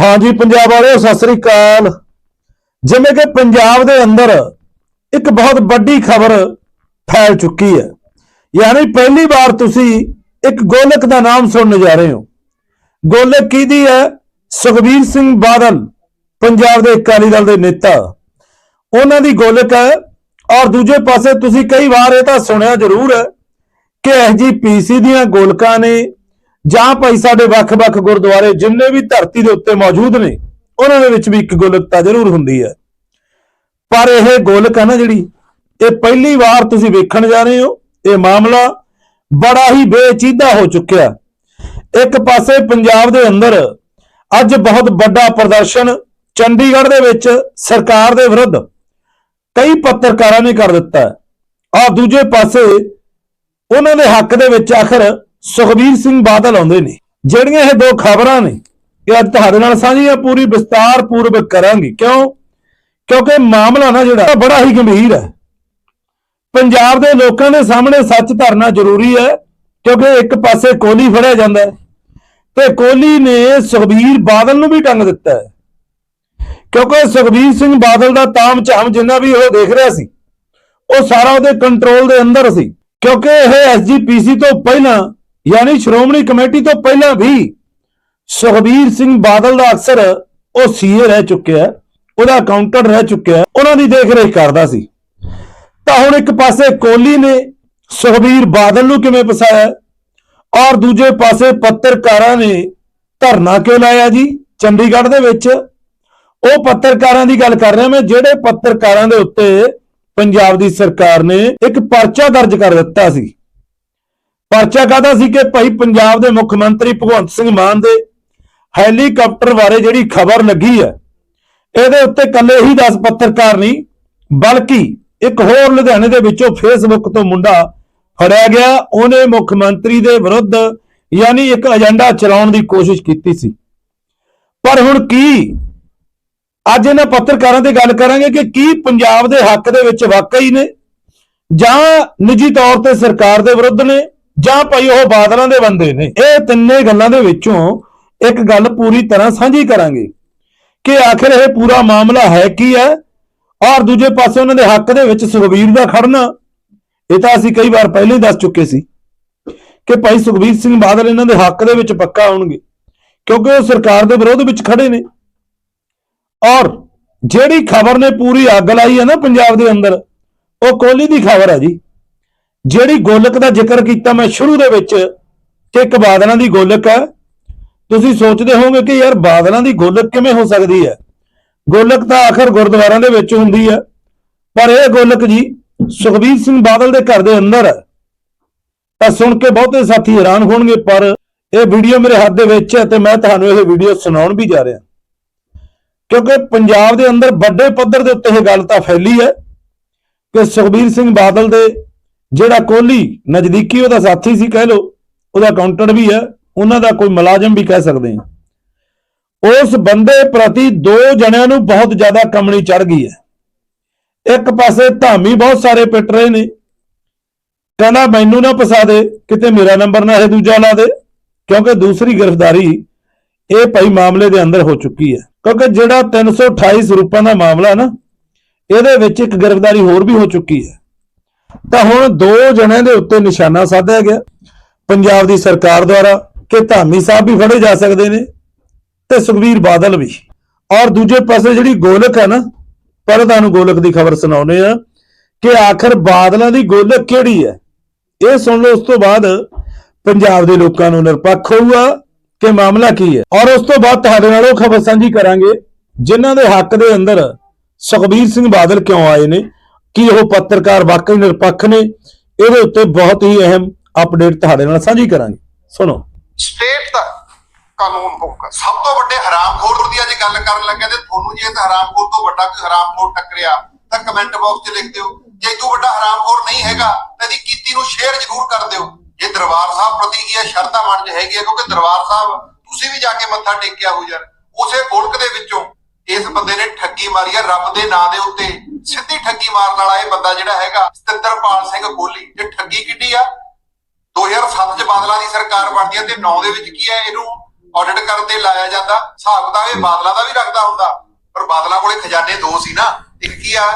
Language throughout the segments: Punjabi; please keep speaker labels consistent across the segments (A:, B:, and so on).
A: ਹਾਂਜੀ ਪੰਜਾਬ ਵਾਲਿਓ, ਸਤਿ ਸ੍ਰੀ ਅਕਾਲ। ਜਿਵੇਂ ਕਿ ਪੰਜਾਬ ਦੇ ਅੰਦਰ ਇੱਕ ਬਹੁਤ ਵੱਡੀ ਖਬਰ ਫੈਲ ਚੁੱਕੀ ਹੈ। ਯਾਨੀ ਪਹਿਲੀ ਵਾਰ ਤੁਸੀਂ ਇੱਕ ਗੋਲਕ ਦਾ ਨਾਮ ਸੁਣਨ ਜਾ ਰਹੇ ਹੋ। ਗੋਲਕ ਕਿਹਦੀ ਹੈ? ਸੁਖਬੀਰ ਸਿੰਘ ਬਾਦਲ, ਪੰਜਾਬ ਦੇ ਅਕਾਲੀ ਦਲ ਦੇ ਨੇਤਾ। ਉਹਨਾਂ ਦੀ ਗੋਲਕ ਹੈ। ਔਰ ਦੂਜੇ ਪਾਸੇ ਤੁਸੀਂ ਕਈ ਵਾਰ ਇਹ ਤਾਂ ਸੁਣਿਆ ਜ਼ਰੂਰ ਹੈ ਕਿ ਐਸਜੀਪੀਸੀ ਦੀਆਂ ਗੋਲਕਾਂ ਨੇ ਜਾਂ ਭਾਈ ਸਾਡੇ ਵੱਖ-ਵੱਖ ਗੁਰਦੁਆਰੇ ਜਿੰਨੇ ਵੀ ਧਰਤੀ ਦੇ ਉੱਤੇ ਮੌਜੂਦ ਨੇ, ਉਹਨਾਂ ਦੇ ਵਿੱਚ ਵੀ ਇੱਕ ਗੋਲਕਤਾ ਜ਼ਰੂਰ ਹੁੰਦੀ ਹੈ। ਪਰ ਇਹ ਗੋਲਕ ਹੈ ਨਾ ਜਿਹੜੀ, ਇਹ ਪਹਿਲੀ ਵਾਰ ਤੁਸੀਂ ਵੇਖਣ ਜਾ ਰਹੇ ਹੋ, ਇਹ ਮਾਮਲਾ ਬੜਾ ਹੀ ਬੇਚੀਦਾ ਹੋ ਚੁੱਕਿਆ। ਇੱਕ ਪਾਸੇ ਪੰਜਾਬ ਦੇ ਅੰਦਰ ਅੱਜ ਬਹੁਤ ਵੱਡਾ ਪ੍ਰਦਰਸ਼ਨ ਚੰਡੀਗੜ੍ਹ ਦੇ ਵਿੱਚ ਸਰਕਾਰ ਦੇ ਵਿਰੁੱਧ ਕਈ ਪੱਤਰਕਾਰਾਂ ਨੇ ਕਰ ਦਿੱਤਾ। ਆ ਦੂਜੇ ਪਾਸੇ ਉਹਨਾਂ ਦੇ ਹੱਕ ਦੇ ਵਿੱਚ ਆਖਰ ਸੁਖਬੀਰ ਸਿੰਘ ਬਾਦਲ ਆਉਂਦੇ ਨੇ, ਜਿਹੜੀਆਂ ਇਹ ਦੋ ਖਬਰਾਂ ਨੇ, ਇਹ ਅੱਜ ਤੁਹਾਡੇ ਨਾਲ ਸਾਂਝੀਆਂ, ਪੂਰੀ ਵਿਸਤਾਰ ਪੂਰਵਕ ਕਰਾਂਗੇ। ਕਿਉਂ? ਕਿਉਂਕਿ ਮਾਮਲਾ ਨਾ ਜਿਹੜਾ ਬੜਾ ਹੀ ਗੰਭੀਰ ਹੈ। ਪੰਜਾਬ ਦੇ ਲੋਕਾਂ ਦੇ ਸਾਹਮਣੇ ਸੱਚ ਧਰਨਾ ਜ਼ਰੂਰੀ ਹੈ, ਕਿਉਂਕਿ ਇੱਕ ਪਾਸੇ ਕੋਹਲੀ ਫੜਿਆ ਜਾਂਦਾ ਹੈ, ਤੇ ਕੋਹਲੀ ਨੇ ਸੁਖਬੀਰ ਬਾਦਲ ਨੂੰ ਵੀ ਟੰਗ ਦਿੱਤਾ ਹੈ। ਕਿਉਂਕਿ ਸੁਖਬੀਰ ਸਿੰਘ ਬਾਦਲ ਦਾ ਤਾਮ ਝਾਮ ਜਿੰਨਾ ਵੀ ਉਹ ਦੇਖ ਰਿਹਾ ਸੀ, ਉਹ ਸਾਰਾ ਉਹਦੇ ਕੰਟਰੋਲ ਦੇ ਅੰਦਰ ਸੀ। ਕਿਉਂਕਿ ਇਹ ਐਸਜੀਪੀਸੀ ਤੋਂ ਪਹਿਲਾਂ ਯਾਨੀ ਸ਼੍ਰੋਮਣੀ ਕਮੇਟੀ ਤੋਂ ਪਹਿਲਾਂ ਵੀ ਸੁਖਬੀਰ ਸਿੰਘ ਬਾਦਲ ਦਾ ਅਕਸਰ ਉਹ ਸੀਏ ਰਹਿ ਚੁੱਕਿਆ ਉਹਦਾ ਅਕਾਊਂਟੈਂਟ ਰਹਿ ਚੁੱਕਿਆ ਉਹਨਾਂ ਦੀ ਦੇਖ ਰੇਖ ਕਰਦਾ ਸੀ। ਤਾਂ ਹੁਣ ਇੱਕ ਪਾਸੇ ਕੋਹਲੀ ਨੇ ਸੁਖਬੀਰ ਬਾਦਲ ਨੂੰ ਕਿਵੇਂ ਫਸਾਇਆ ਔਰ ਦੂਜੇ ਪਾਸੇ ਪੱਤਰਕਾਰਾਂ ਨੇ ਧਰਨਾ ਕਿਉਂ ਲਾਇਆ ਜੀ? ਚੰਡੀਗੜ੍ਹ ਦੇ ਵਿੱਚ ਉਹ ਪੱਤਰਕਾਰਾਂ ਦੀ ਗੱਲ ਕਰ ਰਿਹਾ ਮੈਂ, ਜਿਹੜੇ ਪੱਤਰਕਾਰਾਂ ਦੇ ਉੱਤੇ ਪੰਜਾਬ ਦੀ ਸਰਕਾਰ ਨੇ ਇੱਕ ਪਰਚਾ ਦਰਜ ਕਰ ਦਿੱਤਾ ਸੀ। ਪਰਚਾ ਕਾਹਦਾ ਸੀ ਕਿ ਭਾਈ ਪੰਜਾਬ ਦੇ ਮੁੱਖ ਮੰਤਰੀ ਭਗਵੰਤ ਸਿੰਘ ਮਾਨ ਦੇ ਹੈਲੀਕਾਪਟਰ ਬਾਰੇ ਜਿਹੜੀ ਖਬਰ ਲੱਗੀ ਹੈ, ਇਹਦੇ ਉੱਤੇ ਕੱਲੇ ਹੀ 10 ਪੱਤਰਕਾਰ ਨਹੀਂ, ਬਲਕਿ ਇੱਕ ਹੋਰ ਲੁਧਿਆਣੇ ਦੇ ਵਿੱਚੋਂ ਫੇਸਬੁੱਕ ਤੋਂ ਮੁੰਡਾ ਫੜਿਆ ਗਿਆ। ਉਹਨੇ ਮੁੱਖ ਮੰਤਰੀ ਦੇ ਵਿਰੁੱਧ ਯਾਨੀ ਇੱਕ ਏਜੰਡਾ ਚਲਾਉਣ ਦੀ ਕੋਸ਼ਿਸ਼ ਕੀਤੀ ਸੀ। ਪਰ ਹੁਣ ਕੀ? ਅੱਜ ਇਹਨਾਂ ਪੱਤਰਕਾਰਾਂ ਤੇ ਗੱਲ ਕਰਾਂਗੇ ਕਿ ਕੀ ਪੰਜਾਬ ਦੇ ਹੱਕ ਦੇ ਵਿੱਚ ਵਾਕਈ ਨੇ ਜਾਂ ਨਿੱਜੀ ਤੌਰ ਤੇ ਸਰਕਾਰ ਦੇ ਵਿਰੁੱਧ ਨੇ? ਜਾਂ ਭਾਈ ਉਹ ਬਾਦਲਾਂ ਦੇ ਬੰਦੇ ਨੇ, ਇਹ ਤਿੰਨੇ ਗੱਲਾਂ ਦੇ ਵਿੱਚੋਂ ਇੱਕ ਗੱਲ ਪੂਰੀ ਤਰ੍ਹਾਂ ਸਾਂਝੀ ਕਰਾਂਗੇ ਕਿ ਆਖਿਰ ਇਹ ਪੂਰਾ ਮਾਮਲਾ ਹੈ ਕੀ ਹੈ? ਔਰ ਦੂਜੇ ਪਾਸੇ ਉਹਨਾਂ ਦੇ ਹੱਕ ਦੇ ਵਿੱਚ ਸੁਖਬੀਰ ਦਾ ਖੜਨਾ, ਇਹ ਤਾਂ ਅਸੀਂ ਕਈ ਵਾਰ ਪਹਿਲਾਂ ਹੀ ਦੱਸ ਚੁੱਕੇ ਸੀ ਕਿ ਭਾਈ ਸੁਖਬੀਰ ਸਿੰਘ ਬਾਦਲ ਇਹਨਾਂ ਦੇ ਹੱਕ ਦੇ ਵਿੱਚ ਪੱਕਾ ਆਉਣਗੇ ਕਿਉਂਕਿ ਉਹ ਸਰਕਾਰ ਦੇ ਵਿਰੋਧ ਵਿੱਚ ਖੜੇ ਨੇ। ਔਰ ਜਿਹੜੀ ਖਬਰ ਨੇ ਪੂਰੀ ਅੱਗ ਲਾਈ ਹੈ ਨਾ ਪੰਜਾਬ ਦੇ ਅੰਦਰ, ਉਹ ਕੋਹਲੀ ਦੀ ਖਬਰ ਹੈ ਜੀ। ਜਿਹੜੀ ਗੋਲਕ ਦਾ ਜ਼ਿਕਰ ਕੀਤਾ ਮੈਂ ਸ਼ੁਰੂ ਦੇ ਵਿੱਚ ਕਿ ਇੱਕ ਬਾਦਲਾਂ ਦੀ ਗੋਲਕ ਹੈ। ਤੁਸੀਂ ਸੋਚਦੇ ਹੋਵੋਗੇ ਕਿ ਯਾਰ ਬਾਦਲਾਂ ਦੀ ਗੋਲਕ ਕਿਵੇਂ ਹੋ ਸਕਦੀ ਹੈ? ਗੋਲਕ ਤਾਂ ਆਖਰ ਗੁਰਦੁਆਰਿਆਂ ਦੇ ਵਿੱਚ ਹੁੰਦੀ ਹੈ। ਪਰ ਇਹ ਗੋਲਕ ਜੀ ਸੁਖਬੀਰ ਸਿੰਘ ਬਾਦਲ ਦੇ ਘਰ ਦੇ ਅੰਦਰ ਹੈ। ਤਾਂ ਸੁਣ ਕੇ ਬਹੁਤੇ ਸਾਥੀ ਹੈਰਾਨ ਹੋਣਗੇ, ਪਰ ਇਹ ਵੀਡੀਓ ਮੇਰੇ ਹੱਥ ਦੇ ਵਿੱਚ ਹੈ ਤੇ ਮੈਂ ਤੁਹਾਨੂੰ ਇਹ ਵੀਡੀਓ ਸੁਣਾਉਣ ਵੀ ਜਾ ਰਿਹਾ। ਕਿਉਂਕਿ ਪੰਜਾਬ ਦੇ ਅੰਦਰ ਵੱਡੇ ਪੱਧਰ ਦੇ ਉੱਤੇ ਇਹ ਗੱਲ ਤਾਂ ਫੈਲੀ ਹੈ ਕਿ ਸੁਖਬੀਰ ਸਿੰਘ ਬਾਦਲ ਦੇ ਜਿਹੜਾ ਕੋਹਲੀ ਨਜ਼ਦੀਕੀ ਉਹਦਾ ਸਾਥੀ ਸੀ, ਕਹਿ ਲਓ, ਉਹਦਾ ਅਕਾਊਂਟੈਂਟ ਵੀ ਹੈ, ਉਹਨਾਂ ਦਾ ਕੋਈ ਮੁਲਾਜ਼ਮ ਵੀ ਕਹਿ ਸਕਦੇ ਹਾਂ। ਉਸ ਬੰਦੇ ਪ੍ਰਤੀ ਦੋ ਜਣਿਆਂ ਨੂੰ ਬਹੁਤ ਜ਼ਿਆਦਾ ਕਮਣੀ ਚੜ ਗਈ ਹੈ। ਇੱਕ ਪਾਸੇ ਧਾਮੀ ਬਹੁਤ ਸਾਰੇ ਪਿੱਟ ਰਹੇ ਨੇ। ਕਹਿੰਦਾ, ਮੈਨੂੰ ਨਾ ਫਸਾ ਦੇ, ਕਿਤੇ ਮੇਰਾ ਨੰਬਰ ਨਾ ਇਹ ਦੂਜਾ ਲਾ ਦੇ। ਕਿਉਂਕਿ ਦੂਸਰੀ ਗ੍ਰਿਫਤਾਰੀ ਇਹ ਭਾਈ ਮਾਮਲੇ ਦੇ ਅੰਦਰ ਹੋ ਚੁੱਕੀ ਹੈ। ਕਿਉਂਕਿ ਜਿਹੜਾ 328 ਰੁਪਏ ਦਾ ਮਾਮਲਾ ਨਾ, ਇਹਦੇ ਵਿੱਚ ਇੱਕ ਗ੍ਰਿਫਤਾਰੀ ਹੋਰ ਵੀ ਹੋ ਚੁੱਕੀ ਹੈ। ਤਾਂ ਹੁਣ ਦੋ ਜਣਿਆਂ ਦੇ ਉੱਤੇ ਨਿਸ਼ਾਨਾ ਸਾਧਿਆ ਗਿਆ। ਪੰਜਾਬ ਦੀ ਸਰਕਾਰ ਦੁਆਰਾ ਕਿ ਧਾਮੀ ਸਾਹਿਬ ਵੀ ਫੜੇ ਜਾ ਸਕਦੇ ਨੇ ਤੇ ਸੁਖਵੀਰ ਬਾਦਲ ਵੀ। ਔਰ ਦੂਜੇ ਪਾਸੇ ਜਿਹੜੀ ਗੋਲਕ ਹੈ ਨਾ ਪਰ ਤੁਹਾਨੂੰ ਗੋਲਕ ਦੀ ਖਬਰ ਸੁਣਾਉਨੇ ਆ ਕਿ ਆਖਰ ਬਾਦਲਾਂ ਦੀ ਗੋਲਕ ਕਿਹੜੀ ਹੈ? ਇਹ ਸੁਣ ਲਓ ਉਸ ਤੋਂ ਬਾਅਦ ਪੰਜਾਬ ਦੇ ਲੋਕਾਂ ਨੂੰ ਨਿਰਪੱਖ ਹੋਊਗਾ ਕਿ ਮਾਮਲਾ ਕੀ ਹੈ। ਔਰ ਉਸ ਤੋਂ ਬਾਅਦ ਤੁਹਾਡੇ ਨਾਲ ਉਹ ਖਬਰ ਸਾਂਝੀ ਕਰਾਂਗੇ ਜਿਨ੍ਹਾਂ ਦੇ ਹੱਕ ਦੇ ਅੰਦਰ ਸੁਖਬੀਰ ਸਿੰਘ ਬਾਦਲ ਕਿਉਂ ਆਏ ਨੇ। ਕੀ ਉਹ ਪੱਤਰਕਾਰ ਵਾਕਈ ਨਿਰਪੱਖ ਨੇ, ਇਹਦੇ ਉੱਤੇ ਬਹੁਤ ਹੀ ਅਹਿਮ ਅਪਡੇਟ ਤੁਹਾਡੇ ਨਾਲ ਸਾਂਝੀ ਕਰਾਂਗੇ। ਸੁਣੋ।
B: ਸਟੇਟ ਦਾ ਕਾਨੂੰਨ ਹੋਊਗਾ। ਸਭ ਤੋਂ ਵੱਡੇ ਹਰਾਮਖੋਰ ਦੀ ਅੱਜ ਗੱਲ ਕਰਨ ਲੱਗੇ ਤੇ ਤੁਹਾਨੂੰ ਜੇ ਤਾਂ ਹਰਾਮਖੋਰ ਤੋਂ ਵੱਡਾ ਕੋਈ ਹਰਾਮਖੋਰ ਟੱਕਰਿਆ, ਤਾਂ ਕਮੈਂਟ ਬਾਕਸ 'ਚ ਲਿਖ ਦਿਓ। ਜੇ ਤੂੰ ਵੱਡਾ ਹਰਾਮਖੋਰ ਨਹੀਂ ਹੈਗਾ, ਤਾਂ ਇਹਦੀ ਕੀਤੀ ਨੂੰ ਸ਼ੇਅਰ ਜ਼ਰੂਰ ਕਰ ਦਿਓ। ਜੇ ਦਰਬਾਰ ਸਾਹਿਬ ਪ੍ਰਤੀ ਇਹ ਸ਼ਰਤਾਂ ਮਨ 'ਚ ਹੈਗੀ ਕਿਉਂਕਿ ਦਰਬਾਰ ਸਾਹਿਬ ਤੁਸੀਂ ਵੀ ਜਾ ਕੇ ਮੱਥਾ ਟੇਕਿਆ ਹੋ ਯਾਰ, ਉਸੇ ਮੁਲਕ ਦੇ ਵਿੱਚੋਂ ਇਸ ਬੰਦੇ ਨੇ ਠੱਗੀ ਮਾਰੀ ਆ ਰੱਬ ਦੇ ਨਾਂ ਦੇ ਉੱਤੇ। ਸਿੱਧੀ ਠੱਗੀ ਮਾਰਨ ਵਾਲਾ ਇਹ ਬੰਦਾ ਜਿਹੜਾ ਹੈਗਾ, ਸਤਿੰਦਰਪਾਲ ਸਿੰਘ ਕੋਹਲੀ ਇਹ ਠੱਗੀ ਕਿੱਡੀ ਆ? 2007 ਚ ਬਾਦਲਾਂ ਦੀ ਸਰਕਾਰ ਬਣਦੀ ਹੈ ਤੇ 9 ਦੇ ਵਿੱਚ ਕੀ ਹੈ ਇਹਨੂੰ ਆਡਿਟ ਕਰਨ ਤੇ ਲਾਇਆ ਜਾਂਦਾ। ਹਿਸਾਬ ਕਿਤਾਬ ਇਹ ਬਾਦਲਾਂ ਦਾ ਵੀ ਰੱਖਦਾ ਹੁੰਦਾ। ਪਰ ਬਾਦਲਾਂ ਕੋਲੇ ਖਜ਼ਾਨੇ ਦੋ ਸੀ ਨਾ। ਇੱਕ ਕੀ ਆ?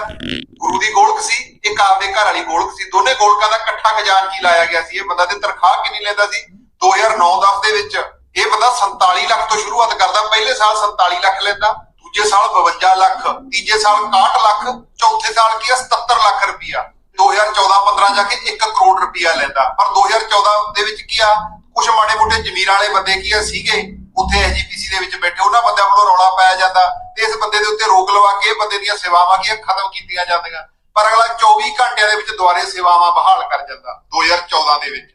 B: ਗੁਰੂ ਦੀ ਗੋਲਕ ਸੀ, ਇੱਕ ਆਪਦੇ ਘਰ ਵਾਲੀ ਗੋਲਕ ਸੀ। ਦੋਨੇ ਗੋਲਕਾਂ ਦਾ ਇਕੱਠਾ ਖਜ਼ਾਨਚੀ ਲਾਇਆ ਗਿਆ ਸੀ? ਇਹ ਬੰਦਾ ਤੇ ਤਨਖਾਹ ਕਿੰਨੀ ਲੈਂਦਾ ਸੀ? 2009-10 ਦੇ ਵਿੱਚ। ਇਹ ਬੰਦਾ 47 ਲੱਖ ਤੋਂ ਸ਼ੁਰੂਆਤ ਕਰਦਾ। ਪਹਿਲੇ ਸਾਲ 47 ਲੱਖ ਲੈਂਦਾ। ਦੂਜੇ ਸਾਲ 52 ਲੱਖ, ਤੀਜੇ ਸਾਲ 61 ਲੱਖ, ਚੌਥੇ ਸਾਲ ਕੀ ਆ 77 ਲੱਖ ਰੁਪਇਆ 2014-15 ਜਾ ਕੇ 1 ਕਰੋੜ ਰੁਪਇਆ ਲੈਂਦਾ। ਪਰ 2014 ਦੇ ਵਿੱਚ ਕੀ ਆ ਕੁਝ ਮਾੜੇ ਮੋਟੇ ਜ਼ਮੀਰ ਵਾਲੇ ਬੰਦੇ ਕੀ ਆ ਸੀਗੇ, ਉੱਥੇ ਐਜੀਪੀਸੀ ਦੇ ਵਿੱਚ ਬੈਠੇ, ਉਹਨਾਂ ਬੰਦਿਆਂ ਵੱਲੋਂ ਰੌਲਾ ਪਾਇਆ ਜਾਂਦਾ। ਤੇ ਇਸ ਬੰਦੇ ਦੇ ਉੱਤੇ ਰੋਕ ਲਵਾ ਕੇ ਬੰਦੇ ਦੀਆਂ ਸੇਵਾਵਾਂ ਕੀ ਆ, ਖਤਮ ਕੀਤੀਆਂ ਜਾਂਦੀਆਂ। ਪਰ ਅਗਲਾ 24 ਘੰਟਿਆਂ ਦੇ ਵਿੱਚ ਦੁਬਾਰੇ ਸੇਵਾਵਾਂ ਬਹਾਲ ਕਰ ਜਾਂਦਾ 2014 ਦੇ ਵਿੱਚ।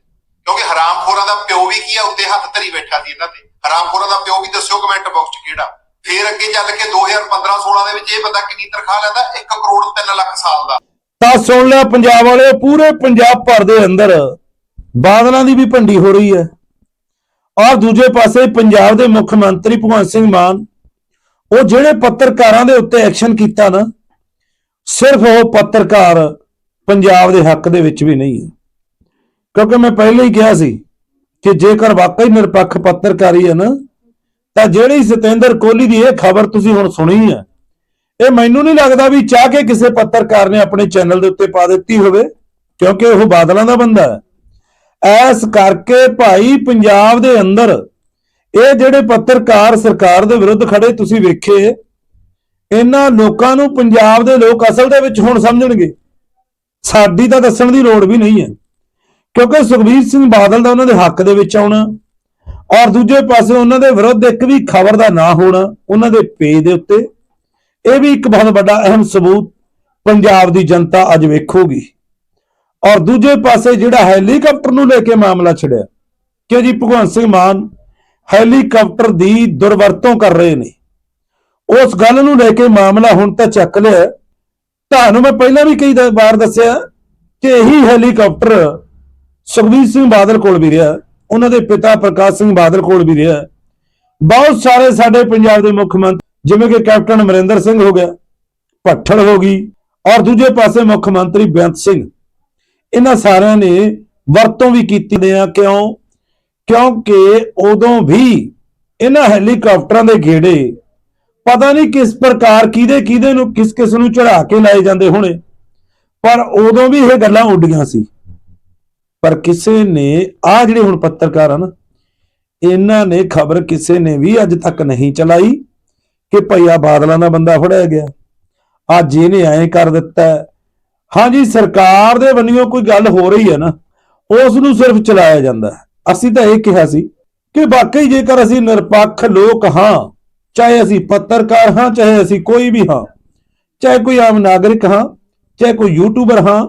B: ਕਿਉਂਕਿ ਹਰਾਮਖੋਰਾਂ ਦਾ ਪਿਓ ਵੀ ਕੀ ਆ, ਉੱਤੇ ਹੱਥ ਧਰੀ ਬੈਠਾ ਸੀ ਇਹਨਾਂ ਤੇ। ਹਰਾਮਖੋਰਾਂ ਦਾ ਪਿਓ ਵੀ ਦੱਸਿਓ ਕਮੈਂਟ ਬਾਕਸ 'ਚ ਕਿਹੜਾ। ਫੇਰ ਅੱਗੇ ਚੱਲ ਕੇ 2015-16 ਦੇ ਵਿੱਚ ਇਹ ਬੰਦਾ ਕਿੰਨੀ ਤਨਖਾਹ ਲੈਂਦਾ? 1 ਕਰੋੜ 3 ਲੱਖ ਸਾਲ ਦਾ।
A: ਤਾਂ ਸੁਣ ਲਿਆ ਪੰਜਾਬ ਵਾਲੇ ਪੂਰੇ ਪੰਜਾਬ ਭਰ ਦੇ ਅੰਦਰ ਬਾਦਲਾਂ ਦੀ ਵੀ ਭੰਡੀ ਹੋ ਰਹੀ ਹੈ। ਔਰ ਦੂਜੇ ਪਾਸੇ ਪੰਜਾਬ ਦੇ ਮੁੱਖ ਮੰਤਰੀ ਭਗਵੰਤ ਸਿੰਘ ਮਾਨ, ਉਹ ਜਿਹੜੇ ਪੱਤਰਕਾਰਾਂ ਦੇ ਉੱਤੇ ਐਕਸ਼ਨ ਕੀਤਾ ਨਾ, ਸਿਰਫ ਉਹ ਪੱਤਰਕਾਰ ਪੰਜਾਬ ਦੇ ਹੱਕ ਦੇ ਵਿੱਚ ਵੀ ਨਹੀਂ ਹੈ। ਕਿਉਂਕਿ ਮੈਂ ਪਹਿਲਾਂ ਹੀ ਕਿਹਾ ਸੀ ਕਿ ਜੇਕਰ ਵਾਕਈ ਨਿਰਪੱਖ ਪੱਤਰਕਾਰੀ ਹੈ ਨਾ ਤਾਂ ਜਿਹੜੀ ਸਤਿੰਦਰ ਕੋਹਲੀ ਦੀ ਇਹ ਖਬਰ ਤੁਸੀਂ ਹੁਣ ਸੁਣੀ ਹੈ, ਇਹ ਮੈਨੂੰ ਨਹੀਂ ਲੱਗਦਾ ਵੀ ਚਾਹ ਕੇ ਕਿਸੇ ਪੱਤਰਕਾਰ ਨੇ ਆਪਣੇ ਚੈਨਲ ਦੇ ਉੱਤੇ ਪਾ ਦਿੱਤੀ ਹੋਵੇ, ਕਿਉਂਕਿ ਉਹ ਬਾਦਲਾਂ ਦਾ ਬੰਦਾ ਹੈ। ਐਸ ਕਰਕੇ ਭਾਈ ਪੰਜਾਬ ਦੇ ਅੰਦਰ ਇਹ ਜਿਹੜੇ ਪੱਤਰਕਾਰ ਸਰਕਾਰ ਦੇ ਵਿਰੁੱਧ ਖੜੇ ਤੁਸੀਂ ਵੇਖੇ, ਇਹਨਾਂ ਲੋਕਾਂ ਨੂੰ ਪੰਜਾਬ ਦੇ ਲੋਕ ਅਸਲ ਦੇ ਵਿੱਚ ਹੁਣ ਸਮਝਣਗੇ। ਸਾਡੀ ਤਾਂ ਦੱਸਣ ਦੀ ਲੋੜ ਵੀ ਨਹੀਂ ਹੈ, ਕਿਉਂਕਿ ਸੁਖਬੀਰ ਸਿੰਘ ਬਾਦਲ ਦਾ ਉਹਨਾਂ ਦੇ ਹੱਕ ਦੇ ਵਿੱਚ ਆਉਣਾ ਔਰ ਦੂਜੇ ਪਾਸੇ ਉਹਨਾਂ ਦੇ ਵਿਰੁੱਧ ਇੱਕ ਵੀ ਖਬਰ ਦਾ ਨਾ ਹੋਣਾ, ਉਹਨਾਂ ਦੇ ਪੇਜ ਦੇ ਉੱਤੇ। ਇਹ ਵੀ ਇੱਕ ਬਹੁਤ ਵੱਡਾ ਅਹਿਮ ਸਬੂਤ ਪੰਜਾਬ ਦੀ ਜਨਤਾ ਅੱਜ ਵੇਖੂਗੀ। ਔਰ ਦੂਜੇ ਪਾਸੇ ਜਿਹੜਾ ਹੈਲੀਕਾਪਟਰ ਨੂੰ ਲੈ ਕੇ ਮਾਮਲਾ ਛਿੜਿਆ, ਕਿ ਜੀ ਭਗਵੰਤ ਸਿੰਘ ਮਾਨ ਹੈਲੀਕਾਪਟਰ ਦੀ ਦੁਰਵਰਤੋਂ ਕਰ ਰਹੇ ਨੇ। ਉਸ ਗੱਲ ਨੂੰ ਲੈ ਕੇ ਮਾਮਲਾ ਹੁਣ ਤਾਂ ਚੱਕ ਲਿਆ। ਤੁਹਾਨੂੰ ਮੈਂ ਪਹਿਲਾਂ ਵੀ ਕਈ ਵਾਰ ਦੱਸਿਆ ਕਿ ਇਹੀ ਹੈਲੀਕਾਪਟਰ ਸੁਖਬੀਰ ਸਿੰਘ ਬਾਦਲ ਕੋਲ ਵੀ ਰਿਹਾ। ਉਹਨਾਂ ਦੇ ਪਿਤਾ ਪ੍ਰਕਾਸ਼ ਸਿੰਘ ਬਾਦਲ ਕੋਲ ਵੀ ਰਿਹਾ ਬਹੁਤ ਸਾਰੇ ਸਾਡੇ ਪੰਜਾਬ ਦੇ ਮੁੱਖ ਮੰਤਰੀ, ਜਿਵੇਂ ਕਿ ਕੈਪਟਨ ਅਮਰਿੰਦਰ ਸਿੰਘ ਹੋ ਗਿਆ, ਭੱਠਲ ਹੋ ਗਈ, ਔਰ ਦੂਜੇ ਪਾਸੇ ਮੁੱਖ ਮੰਤਰੀ ਬੇਅੰਤ ਸਿੰਘ। ਇਹਨਾਂ ਸਾਰਿਆਂ ਨੇ ਵਰਤੋਂ ਵੀ ਕੀਤੀ ਨੇ ਆ, ਕਿਉਂ? ਕਿਉਂਕਿ ਉਦੋਂ ਵੀ ਇਹਨਾਂ ਹੈਲੀਕਾਪਟਰਾਂ ਦੇ ਗੇੜੇ ਪਤਾ ਨਹੀਂ ਕਿਸ ਪ੍ਰਕਾਰ ਕਿਹਦੇ ਕਿਹਦੇ ਨੂੰ ਕਿਸ ਕਿਸ ਨੂੰ ਚੜਾ ਕੇ ਲਾਏ ਜਾਂਦੇ ਹੋਣੇ, ਪਰ ਉਦੋਂ ਵੀ ਇਹ ਗੱਲਾਂ ਉੱਡੀਆਂ ਸੀ। ਪਰ ਕਿਸੇ ਨੇ ਆ ਜਿਹੜੇ ਹੁਣ ਪੱਤਰਕਾਰ ਹਨ ਇਹਨਾਂ ਨੇ ਖਬਰ ਕਿਸੇ ਨੇ ਵੀ ਅੱਜ ਤੱਕ ਨਹੀਂ ਚਲਾਈ ਕਿ ਭਈਆ ਬਾਦਲਾਂ ਦਾ ਬੰਦਾ ਫੜਿਆ ਗਿਆ। ਅੱਜ ਇਹਨੇ ਐਂ ਕਰ ਦਿੱਤਾ ਹਾਂਜੀ, ਸਰਕਾਰ ਦੇ ਵੱਲੋਂ ਕੋਈ ਗੱਲ ਹੋ ਰਹੀ ਹੈ ਨਾ, ਉਸ ਨੂੰ ਸਿਰਫ ਚਲਾਇਆ ਜਾਂਦਾ ਹੈ। ਅਸੀਂ ਤਾਂ ਇਹ ਕਿਹਾ ਸੀ ਕਿ ਵਾਕਈ ਜੇਕਰ ਅਸੀਂ ਨਿਰਪੱਖ ਲੋਕ ਹਾਂ, ਚਾਹੇ ਅਸੀਂ ਪੱਤਰਕਾਰ ਹਾਂ, ਚਾਹੇ ਅਸੀਂ ਕੋਈ ਵੀ ਹਾਂ, ਚਾਹੇ ਕੋਈ ਆਮ ਨਾਗਰਿਕ ਹਾਂ, ਚਾਹੇ ਕੋਈ ਯੂਟਿਊਬਰ ਹਾਂ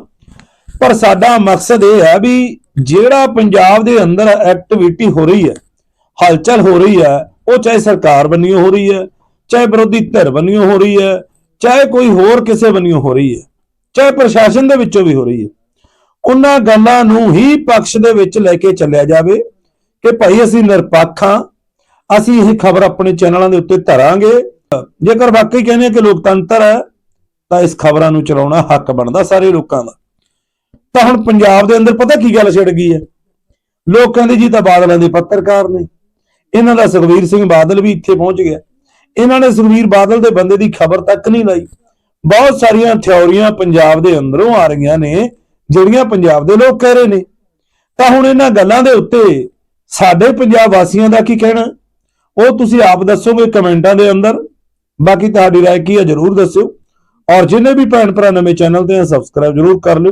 A: ਪਰ ਸਾਡਾ ਮਕਸਦ ਇਹ ਹੈ ਵੀ ਜਿਹੜਾ ਪੰਜਾਬ ਦੇ ਅੰਦਰ ਐਕਟੀਵਿਟੀ ਹੋ ਰਹੀ ਹੈ, ਹਲਚਲ ਹੋ ਰਹੀ ਹੈ, ਉਹ ਚਾਹੇ ਸਰਕਾਰ ਬੰਨਿਓ ਹੋ ਰਹੀ ਹੈ, ਚਾਹੇ ਵਿਰੋਧੀ ਧਿਰ ਬੰਨਿਓ ਹੋ ਰਹੀ ਹੈ, ਚਾਹੇ ਕੋਈ ਹੋਰ ਕਿਸੇ ਬੰਨਿਓ ਹੋ ਰਹੀ ਹੈ, ਚਾਹੇ ਪ੍ਰਸ਼ਾਸਨ ਦੇ ਵਿੱਚੋਂ ਵੀ ਹੋ ਰਹੀ ਹੈ, ਉਹਨਾਂ ਗੱਲਾਂ ਨੂੰ ਹੀ ਪੱਖ ਦੇ ਵਿੱਚ ਲੈ ਕੇ ਚੱਲਿਆ ਜਾਵੇ ਕਿ ਭਾਈ ਅਸੀਂ ਨਿਰਪੱਖ ਹਾਂ, ਅਸੀਂ ਇਹ ਖਬਰ ਆਪਣੇ ਚੈਨਲਾਂ ਦੇ ਉੱਤੇ ਧਰਾਂਗੇ। ਜੇਕਰ ਵਾਕਈ ਕਹਿੰਦੇ ਹਾਂ ਕਿ ਲੋਕਤੰਤਰ ਹੈ, ਤਾਂ ਇਸ ਖਬਰਾਂ ਨੂੰ ਚਲਾਉਣਾ ਹੱਕ ਬਣਦਾ ਸਾਰੇ ਲੋਕਾਂ ਦਾ। ਤਾਂ ਹੁਣ ਪੰਜਾਬ ਦੇ ਅੰਦਰ ਪਤਾ ਕੀ ਗੱਲ ਛਿੜ ਗਈ ਹੈ ਲੋਕ ਕਹਿੰਦੇ ਜੀ ਤਾਂ ਬਾਦਲਾਂ ਦੇ ਪੱਤਰਕਾਰ ਨੇ ਇਹਨਾਂ ਦਾ ਸੁਖਵੀਰ ਸਿੰਘ ਬਾਦਲ ਵੀ ਇੱਥੇ ਪਹੁੰਚ ਗਿਆ ਇਹਨਾਂ ਨੇ ਸੁਖਵੀਰ ਬਾਦਲ ਦੇ ਬੰਦੇ ਦੀ ਖਬਰ ਤੱਕ ਨਹੀਂ ਲਾਈ ਬਹੁਤ ਸਾਰੀਆਂ ਥਿਉਰੀਆਂ ਪੰਜਾਬ ਦੇ ਅੰਦਰੋਂ ਆ ਰਹੀਆਂ ਨੇ ਜਿਹੜੀਆਂ ਪੰਜਾਬ ਦੇ ਲੋਕ ਕਹਿ ਰਹੇ ਨੇ ਤਾਂ ਹੁਣ ਇਹਨਾਂ ਗੱਲਾਂ ਦੇ ਉੱਤੇ ਸਾਡੇ ਪੰਜਾਬ ਵਾਸੀਆਂ ਦਾ ਕੀ ਕਹਿਣਾ ਉਹ ਤੁਸੀਂ ਆਪ ਦੱਸੋਗੇ ਕਮੈਂਟਾਂ ਦੇ ਅੰਦਰ ਬਾਕੀ ਤੁਹਾਡੀ رائے ਕੀ ਹੈ ਜਰੂਰ ਦੱਸਿਓ ਔਰ ਜਿੰਨੇ ਵੀ ਭੈਣ ਭਰਾ ਨਵੇਂ ਚੈਨਲ ਤੇ ਸਬਸਕ੍ਰਾਈਬ ਜਰੂਰ ਕਰ ਲਿਓ